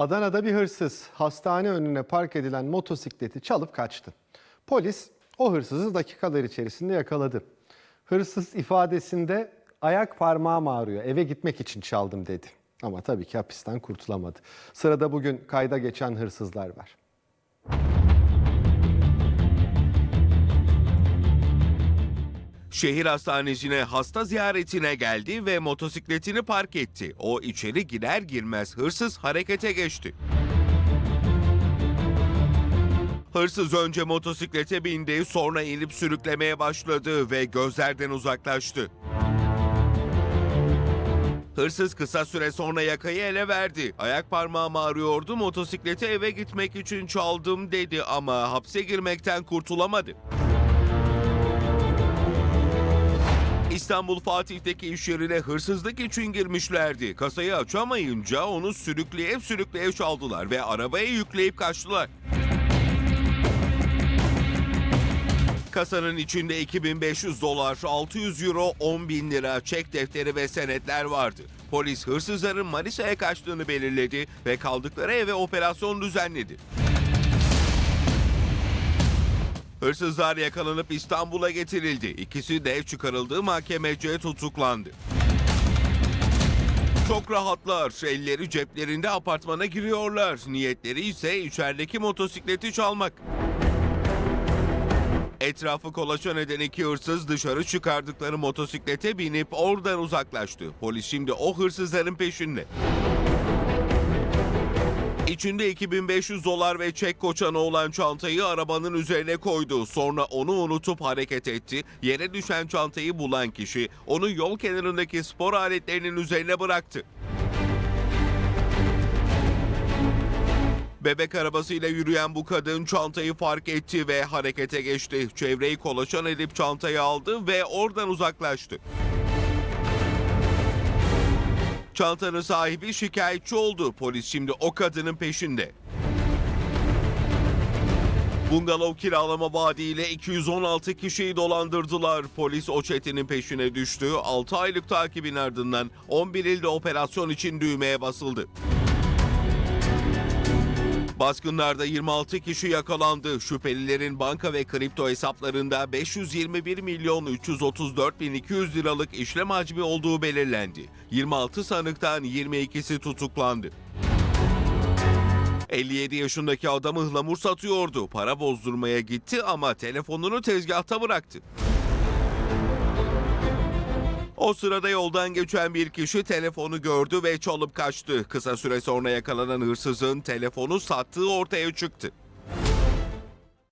Adana'da bir hırsız hastane önüne park edilen motosikleti çalıp kaçtı. Polis o hırsızı dakikalar içerisinde yakaladı. Hırsız ifadesinde ayak parmağım ağrıyor eve gitmek için çaldım dedi. Ama tabii ki hapisten kurtulamadı. Sırada bugün kayda geçen hırsızlar var. Şehir hastanesine hasta ziyaretine geldi ve motosikletini park etti. O içeri girer girmez hırsız harekete geçti. Hırsız önce motosiklete bindi, sonra inip sürüklemeye başladı ve gözlerden uzaklaştı. Hırsız kısa süre sonra yakayı ele verdi. Ayak parmağım ağrıyordu, motosikleti eve gitmek için çaldım dedi ama hapse girmekten kurtulamadı. İstanbul Fatih'teki iş yerine hırsızlık için girmişlerdi. Kasayı açamayınca onu sürükleyip sürükleyip çaldılar ve arabaya yükleyip kaçtılar. Kasanın içinde 2500 dolar, 600 euro, 10 bin lira, çek defteri ve senetler vardı. Polis hırsızların Manisa'ya kaçtığını belirledi ve kaldıkları eve operasyon düzenledi. Hırsızlar yakalanıp İstanbul'a getirildi. İkisi de çıkarıldığı mahkemece tutuklandı. Çok rahatlar. Elleri ceplerinde apartmana giriyorlar. Niyetleri ise içerideki motosikleti çalmak. Etrafı kolaçan eden iki hırsız dışarı çıkardıkları motosiklete binip oradan uzaklaştı. Polis şimdi o hırsızların peşinde. İçinde 2500 dolar ve çek koçanı olan çantayı arabanın üzerine koydu. Sonra onu unutup hareket etti. Yere düşen çantayı bulan kişi onu yol kenarındaki spor aletlerinin üzerine bıraktı. Bebek arabasıyla yürüyen bu kadın çantayı fark etti ve harekete geçti. Çevreyi kolaçan edip çantayı aldı ve oradan uzaklaştı. Çantanın sahibi şikayetçi oldu. Polis şimdi o kadının peşinde. Bungalov kiralama vaadiyle 216 kişiyi dolandırdılar. Polis o çetenin peşine düştü. 6 aylık takibin ardından 11 ilde operasyon için düğmeye basıldı. Baskınlarda 26 kişi yakalandı. Şüphelilerin banka ve kripto hesaplarında 521 milyon 334 bin 200 liralık işlem hacmi olduğu belirlendi. 26 sanıktan 22'si tutuklandı. 57 yaşındaki adam ıhlamur satıyordu. Para bozdurmaya gitti ama telefonunu tezgahta bıraktı. O sırada yoldan geçen bir kişi telefonu gördü ve çalıp kaçtı. Kısa süre sonra yakalanan hırsızın telefonu sattığı ortaya çıktı.